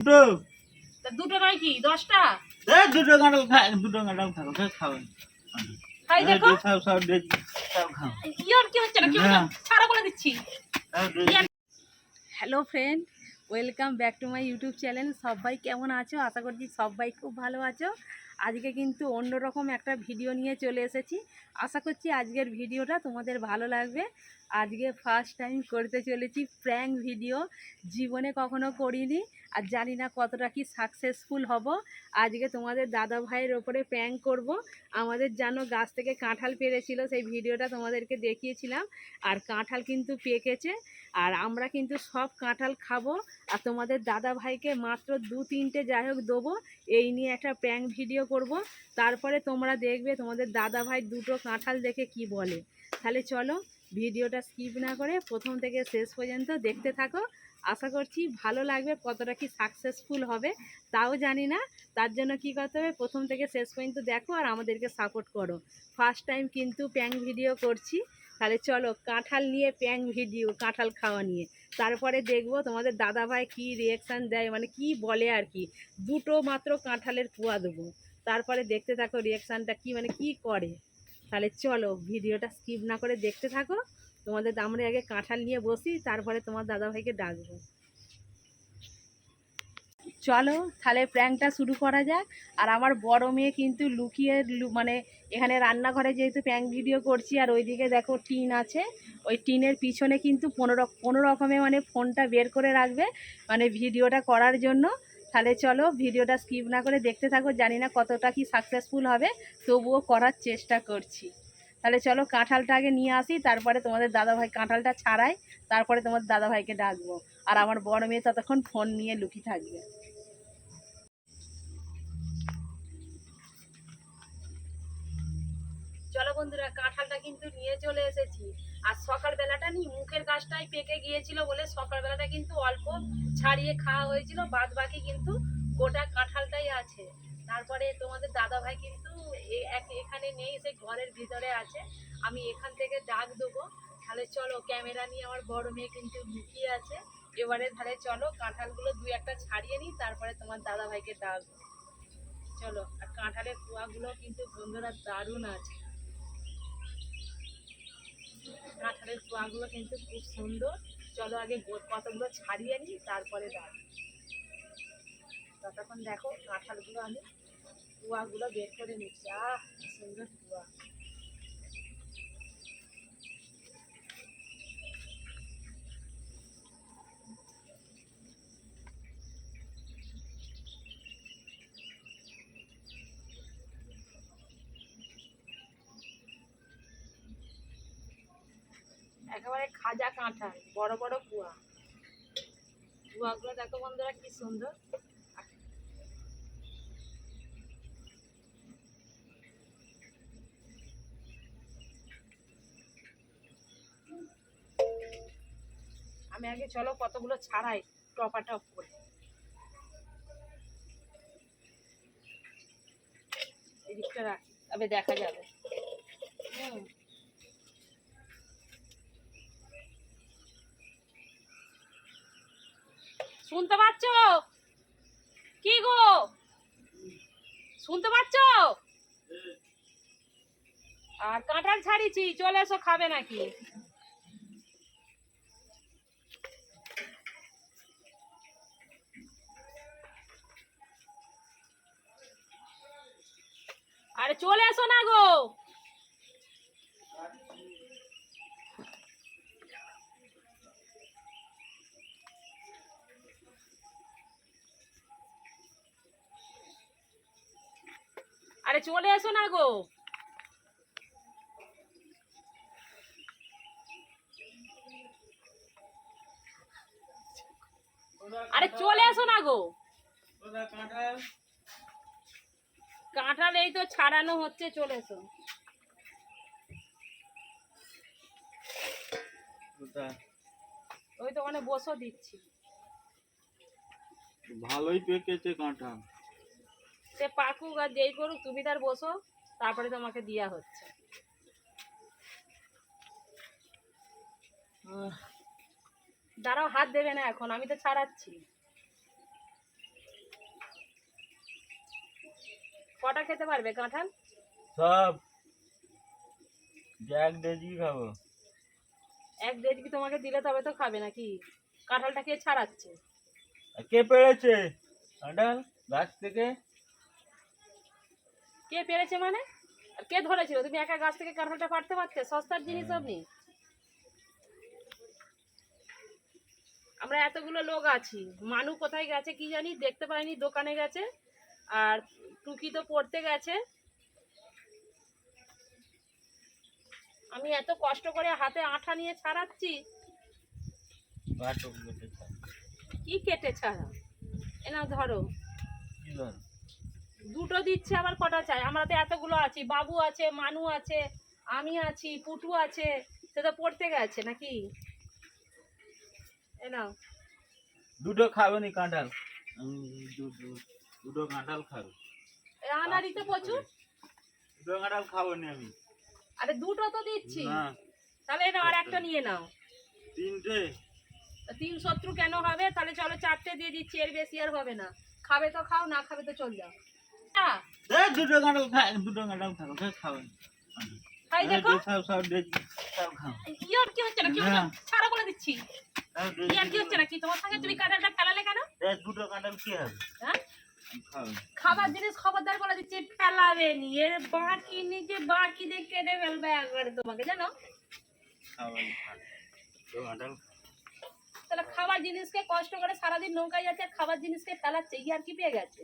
দুটো? দুটো নয় কি দশটা? এ দুটো দুটো খাব খাই দেখো। সব খাও ইয়ার কি হচ্ছে না কি সারা বলে দিচ্ছি। Hello friend welcome back to my YouTube channel সবাই কেমন আছো? আশা করছি সবাই খুব ভালো আছো। আজকে কিন্তু অন্যরকম একটা ভিডিও নিয়ে চলে এসেছি। আশা করছি আজকের ভিডিওটা তোমাদের ভালো লাগবে। আজকে ফার্স্ট টাইম করতে চলেছি প্র্যাঙ্ক ভিডিও জীবনে কখনো করিনি আর জানি না কতটা কি সাকসেসফুল হব। আজকে তোমাদের দাদা ভাইয়ের ওপরে প্র্যাঙ্ক করব। আমাদের জানো গাছ থেকে কাঁঠাল পেরেছিল সেই ভিডিওটা তোমাদেরকে দেখিয়েছিলাম। আর কাঁঠাল কিন্তু পেকেছে। আর আমরা কিন্তু সব কাঁঠাল খাব। আর তোমাদের দাদা ভাইকে মাত্র দু তিনটে যাই হোক দেবো। এই নিয়ে একটা প্র্যাঙ্ক ভিডিও করব। তারপরে তোমরা দেখবে তোমাদের দাদা ভাই দুটো কাঁঠাল দেখে কি বলে। তাহলে চলো ভিডিওটা স্কিপ না করে প্রথম থেকে শেষ পর্যন্ত দেখতে থাকো। আশা করছি ভালো লাগবে, কতটা কি সাকসেসফুল হবে, তাও জানি না। তার জন্য কি করতে হবে, প্রথম থেকে শেষ পর্যন্ত দেখো আর আমাদেরকে সাপোর্ট করো। ফার্স্ট টাইম কিন্তু প্যাং ভিডিও করছি। তাহলে চলো কাঁঠাল নিয়ে প্যাং ভিডিও, কাঁঠাল খাওয়া নিয়ে। তারপরে দেখব তোমাদের দাদাভাই কি রিয়াকশান দেয় মানে কি বলে আর কি। দুটো মাত্র কাঁঠালের কুয়া দেবো। তারপরে দেখতে থাকো রিয়াকশানটা কি মানে কি করে। তাহলে চলো ভিডিওটা স্কিপ না করে দেখতে থাকো। তোমাদের আমরা আগে কাঁঠাল নিয়ে বসি, তারপরে তোমার দাদাভাইকে ডাকবো। চলো তাহলে প্র্যাঙ্কটা শুরু করা যাক। আর আমার বড় মেয়ে কিন্তু লুকিয়ে মানে এখানে রান্নাঘরে যেহেতু প্যাঙ্ক ভিডিও করছি, আর ওইদিকে দেখো টিন আছে। ওই টিনের পিছনে কিন্তু কোনো কোনো রকমে মানে ফোনটা বের করে রাখবে মানে ভিডিওটা করার জন্য। তাহলে চলো ভিডিওটা স্কিপ না করে দেখতে থাকো, জানি না কতটা কি সাকসেসফুল হবে, তবুও করার চেষ্টা করছি। তাহলে চলো কাঁঠালটা আগে নিয়ে আসি, তারপরে তোমাদের দাদাভাই কাঁঠালটা ছাড়াই তারপরে তোমাদের দাদাভাইকে ডাকবো। আর আমার বড় মেয়ে ততক্ষণ ফোন নিয়ে লুকিয়ে থাকবে। বন্ধুরা, কাঁঠালটা কিন্তু নিয়ে চলে এসেছি। আর সকালবেলাটা নি, মুখের গাছটাই পেকে গিয়েছিল বলে সকালবেলাটা কিন্তু অল্প ছাড়িয়ে খাওয়া হয়েছিল বাদ বাকি কিন্তু গোটা কাঁঠালটাই আছে। তারপরে তোমাদের দাদা ভাই কিন্তু এখানে নেই, সে ঘরের ভিতরে আছে। আমি এখান থেকে ডাক দেবো। তাহলে চলো, ক্যামেরা নিয়ে আমার বড় মেয়ে কিন্তু লুকিয়ে আছে। এবারে তাহলে চলো, কাঁঠালগুলো দুই একটা ছাড়িয়ে নিই, তারপরে তোমার দাদা ভাইকে ডাকবো চলো, আর কাঁঠালের কুয়াগুলো কিন্তু বন্ধুরা দারুণ আছে। কাঁঠালের কুয়াগুলো কিন্তু খুব সুন্দর। চলো আগে কতগুলো ছাড়িয়ে নিই, তারপরে দাও ততক্ষণ দেখো কাঁঠালগুলো আমি, কুয়াগুলো বের করে নিচ্ছি। আহ সুন্দর কুয়া। একেবারে খাজা কাঁঠাল, বড় বড় কুয়া। কুয়াগুলো দেখো বন্ধুরা কি সুন্দর। আমি আগে, চলো কতগুলো ছাড়াই টপা টপ করে। এদিকটা রাখি, তবে দেখা যাবে। হুম। শুনতে পাচ্ছ? কি গো? শুনতে পাচ্ছ? আর কাঁঠাল ছাড়িছি, চলে এসো, খাবে নাকি? আরে চলে এসো না গো আরে চলে এসো না গো। আরে চলে এসো না গো। কাঁঠাল এই তো ছাড়ানো হচ্ছে চলে এসো। ওই তো ওখানে বসো দিচ্ছি। ভালোই পেকেছে কাঁঠাল। সে পাকুক আর যেই করুক তুমি তার বসো তারপরে তোমাকে দেওয়া হচ্ছে। দাঁড়াও হাত দেবে না এখন আমি তো ছাড়াচ্ছি। কটা খেতে পারবে কাঁঠাল? সব। এক ডেজি খাব। এক ডেজি তোমাকে দিলে তবে তো খাবে নাকি? কাঁঠালটা কে ছাড়াচ্ছে? কে পেড়েছে? কাঁঠাল? গাছ থেকে? কে পেরেছে মানে? আর কে ধরেছিল? তুমি একা গাছ থেকে কাঁঠালটা পারতে পারতে? সস্তার জিনিস আপনি? আমরা এতগুলো লোক আছি। মানু কোথায় গেছে কি জানি? দেখতে পাইনি দোকানে গেছে। আর টুকি তো পড়তে গেছে। আমি এত কষ্ট করে হাতে আঠা নিয়ে ছাড়াচ্ছি। কি কেটে ছাড়া? এনা ধর? দুটো দিচ্ছে আবার কটা চাই? আমরা তো এতগুলো আছি। বাবু আছে মানু আছে আমি আছি পুটু আছে সে তো পড়তে গেছে নাকি? এ নাও। দুটো খাবে নি কাঁঠাল? দুটো- কাঁঠাল খাব। এ আনাড়িতে প্রচুর। দুটো কাঁঠাল খাব নি আমি। আরে দুটো তো দিচ্ছি। তাহলে এটা আর একটা নিয়ে নাও। তিনটে। তিন শত্রু কেন হবে? তাহলে চলো চারটে দিয়ে দিচ্ছি এর বেশি আর হবে না। খাবে তো খাও না খাবে তো চল যাও। দুটো কাঁঠাল খাই দুটো কাঁঠাল খাব কে খাই দেখো। সব সব সব খাও ইয়ার কি হচ্ছে না কি হচ্ছে বলে দিচ্ছি। ইয়ার কি হচ্ছে না কি তোমার সঙ্গে তুমি কাঁঠালটা ফেলালে কেন? দুটো কাঁঠাল কি হবে? হ্যাঁ? না। খাবার জিনিস খবরদার বলে দিচ্ছে ফেলাবে নি। এর বাকি নিচে বাকি দিয়ে কেটে ফেলবে একবারে তোমাকে জানো। তাহলে খাবার জিনিসকে কষ্ট করে সারাদিন নৌকায় যাচ্ছে আর খাবার জিনিসকে ফেলাচ্ছে ইয়ার কি পেয়ে গেছে?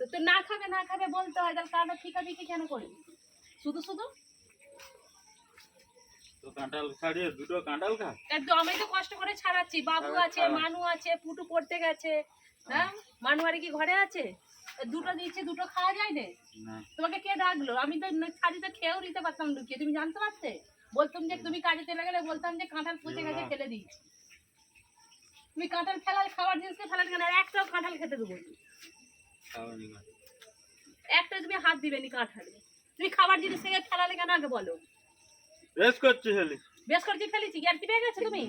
তো না খাবে না খাবে বলতে হয় তাহলে ঠিকি কেন করবি? শুধু শুধু? তো কাঁঠাল ছাড়িয়ে দুটো কাঁঠাল খা। আমি তো কষ্ট করে ছাড়াচ্ছি বাবু আছে মানু আছে পুটু পড়তে গেছে হ্যাঁ? কি ঘরে আছে? দুটো দিচ্ছে দুটো খাওয়া যায় না? তোমাকে কে ডাকলো? আমি তো ছাড়িতে খেয়েও নিতে পারতাম লুকিয়ে তুমি জানতে পারতে? বলতাম যে তুমি কাজে চলে গেলে বলতাম যে কাঁঠাল পচে গেছে ফেলে দিয়েছি তুমি কাঁঠাল ফেলালে খাবার জিনিসকে ফেলালে কেন আর একটাও কাঁঠাল খেতে দেবো। একটা তুমি হাত দিবে নি কাঁঠালে। তুমি খাবার জিনিস থেকে ফেলালে কেন আগে বলো? বেশ করছি হেলি বেশ করছি ফেলেছি গ্যার কি পেয়ে গেছো তুমি?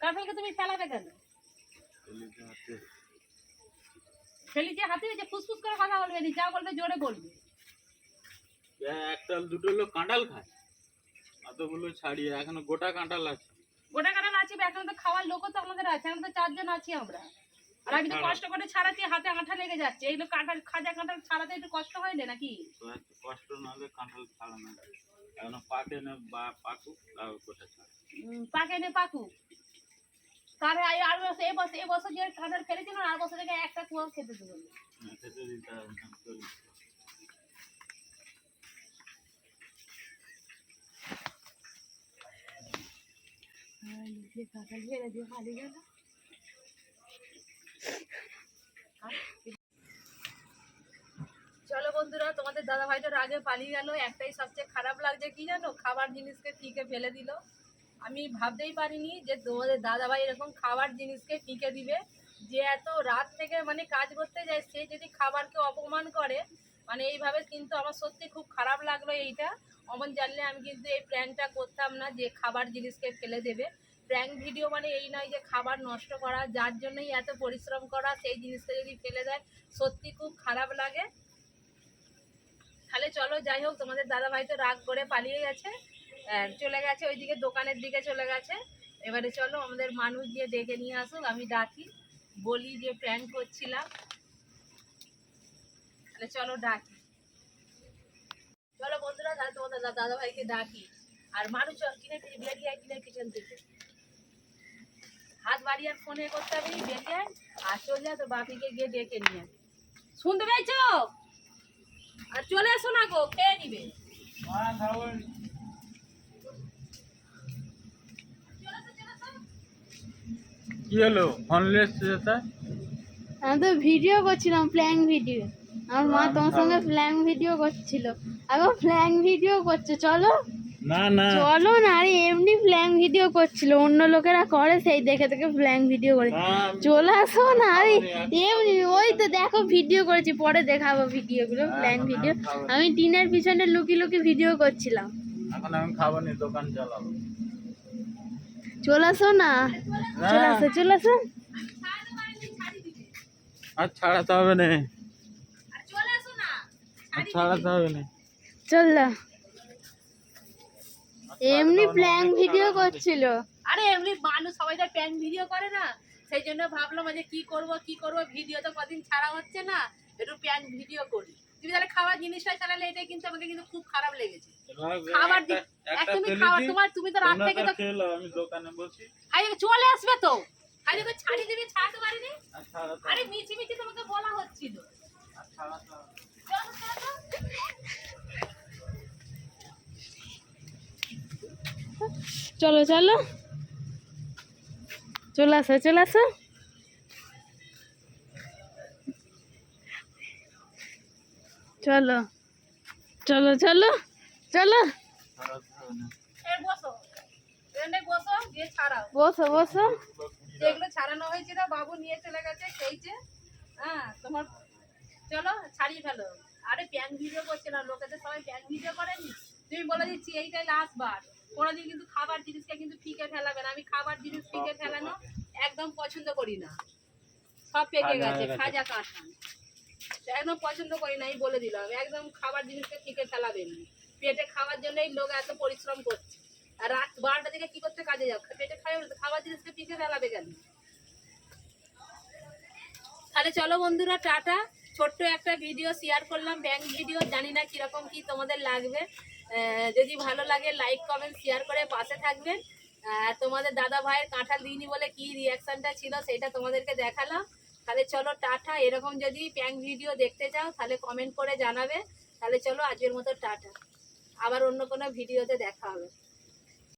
কাঁঠালকে তুমি ফেলাবে কেন? হেলিতে হাতে। হাতে? যে ফুসফুস করে কথা বলবে নি যা বলবে জোরে বলবে। একটা দুটো লোক কাঁঠাল খায়। অতগুলো ছাড়িয়ে এখনও গোটা কাঁঠাল আছে। গোটা কাঁঠাল আছে এখন তো খাওয়ার লোকও তো আমাদের আছে এখন তো চারজন আছি আমরা। আর আমি তো কষ্ট করে ছাড়াচ্ছি হাতে আঠা লেগে যাচ্ছে। এইগুলো কাঁঠাল খাজা কাঁঠাল ছাড়াতে একটু কষ্ট হয় না নাকি? কষ্ট না হলে কাঁঠাল ছাড়ানো এখনও পাকে না বা ছাড়া? পাকে নে পাকু আর আর বছর বছর বছর যে কাঁঠাল আর বছর থেকে একটা কুয়াও খেতে দেবো খেতে দিতে চলি। কাঁঠাল ফেলে দিয়ে খালি গেল। চলো বন্ধুরা, তোমাদের দাদা ভাইটার আগে পালিয়ে গেল। একটাই সবচেয়ে খারাপ লাগছে কি জানো? খাবার জিনিসকে ফিকে ফেলে দিল। আমি ভাবতেই পারিনি যে তোমাদের দাদা ভাই এরকম খাবার জিনিসকে ফিকে দিবে। যে এত রাত থেকে মানে কাজ করতে যায়, সে যদি খাবারকে অপমান করে মানে এইভাবে কিন্তু আমার সত্যি খুব খারাপ লাগল এইটা। অমন জানলে আমি কিন্তু এই প্ল্যানটা করতাম না যে খাবার জিনিসকে ফেলে দেবে। প্র্যাঙ্ক ভিডিও মানে এই নয় যে খাবার নষ্ট করা, যার জন্যই এত পরিশ্রম করা, সেই জিনিসটা যদি ফেলে দেয়, সত্যি খুব খারাপ লাগে। তাহলে চলো, যাই হোক, তোমাদের দাদা ভাই তো রাগ করে পালিয়ে গেছে। চলে গেছে ওইদিকে, দোকানের দিকে চলে গেছে। এবারে চলো, আমাদের মানুষ দিয়ে ডেকে নিয়ে আসুক, আমি ডাকি। বলি যে প্র্যাঙ্ক করছিলাম। তাহলে চলো, ডাকি। চলো বন্ধুরা, তাহলে তোমাদের দা- দাদা ভাইকে ডাকি। আর মানুষ, কিনে কিনে বেরিয়ে আয় কিনে কিচেন থেকে। হাত বাড়ি আর ফোনে করতে হবে বেরিয়ে আয় আর চলে যায় তো বাপিকে গিয়ে ডেকে নিয়ে শুনতে পেয়েছ? আর চলে এসো না গো খেয়ে নিবে। কি হলো? ফোনলেস যেটা আমি তো ভিডিও করছিলাম প্ল্যাং ভিডিও আমার মা তোমার সঙ্গে প্ল্যাং ভিডিও করছিল। আমি প্ল্যাং ভিডিও করছে চলো। না না। চলো না আরে এমনি প্ল্যাং ভিডিও করছিল অন্য লোকেরা করে সেই দেখে দেখে প্ল্যাং ভিডিও করে। চলে আসো না আরে এমনি ওই তো দেখো ভিডিও করেছি পরে দেখাবো ভিডিওগুলো প্ল্যাং ভিডিও আমি টিনের পিছনে লুকি লুকি ভিডিও করছিলাম। এখন আমি খাব নি দোকান চালাবো। চলে আসো না। চলে আসো চলে আসো। আর ছাড়াতে হবে না। আর চলে আসো না। আর ছাড়াতে হবে না। চল না এমনি প্ল্যান ভিডিও করছিল আরে এমনি মানুষ সবাই তো প্যান ভিডিও করে না সেই জন্য ভাবলাম যে কি করব কি করব ভিডিও তো কদিন ছাড়া হচ্ছে না একটু প্যান ভিডিও করি তুমি তাহলে খাবার জিনিসটা চালালে এটা কিন্তু আমাকে কিন্তু খুব খারাপ লেগেছে খাবার দি- এক একটা তুমি ফেলে খাবার তোমার তুমি তো রাত থেকে তো আমি দোকানে বসি আরে চলে আসবে তো আরে তো ছাড়ি দিবি ছাড়তে পারিনি আর মিছি মিছি তোমাকে বলা হচ্ছিল চলো, চলো, চলো। চলো চলো। চলে আসো চলে আসো। চলো চলো চলো চলো। না বসো। বসো যেগুলো ছাড়ানো হয়েছিল বাবু নিয়ে চলে গেছে খেয়েছে হ্যাঁ তোমার চলো ছাড়িয়ে ফেলো। আরে প্যান ভিডিও করছে না লোকেদের সবাই প্যান ভিডিও করেনি? তুমি বলে দিচ্ছি এইটাই লাস্ট বার। কোনোদিন কিন্তু খাবার জিনিসকে কিন্তু ফিকে ফেলাবে না। আমি খাবার জিনিস ফিকে ফেলানো একদম পছন্দ করি না। সব পেকে গেছে খাজা কাঁঠা একদম পছন্দ করি না আমি বলে দিলাম। একদম খাবার জিনিসকে ফিকে ফেলাবেন। পেটে খাওয়ার জন্যই লোক এত পরিশ্রম করছে। আর রাত বারোটা থেকে কি করতে কাজে যাও পেটে খাবে বলে তো খাবার জিনিসকে ফিকে ফেলাবে কেন? তাহলে চলো বন্ধুরা টাটা। ছোট্ট একটা ভিডিও শেয়ার করলাম ব্যাংক ভিডিও জানি না কীরকম কি তোমাদের লাগবে। যদি ভালো লাগে লাইক কমেন্ট শেয়ার করে পাশে থাকবেন তোমাদের দাদা ভাইয়ের কাঁঠাল দিইনি বলে কি রিয়াকশনটা ছিল সেটা তোমাদেরকে দেখালাম। তাহলে চলো টাটা, এরকম যদি ব্যাংক ভিডিও দেখতে চাও, তাহলে কমেন্ট করে জানাবে। তাহলে চলো আজকের মতো টাটা। আবার অন্য কোনো ভিডিওতে দেখা হবে।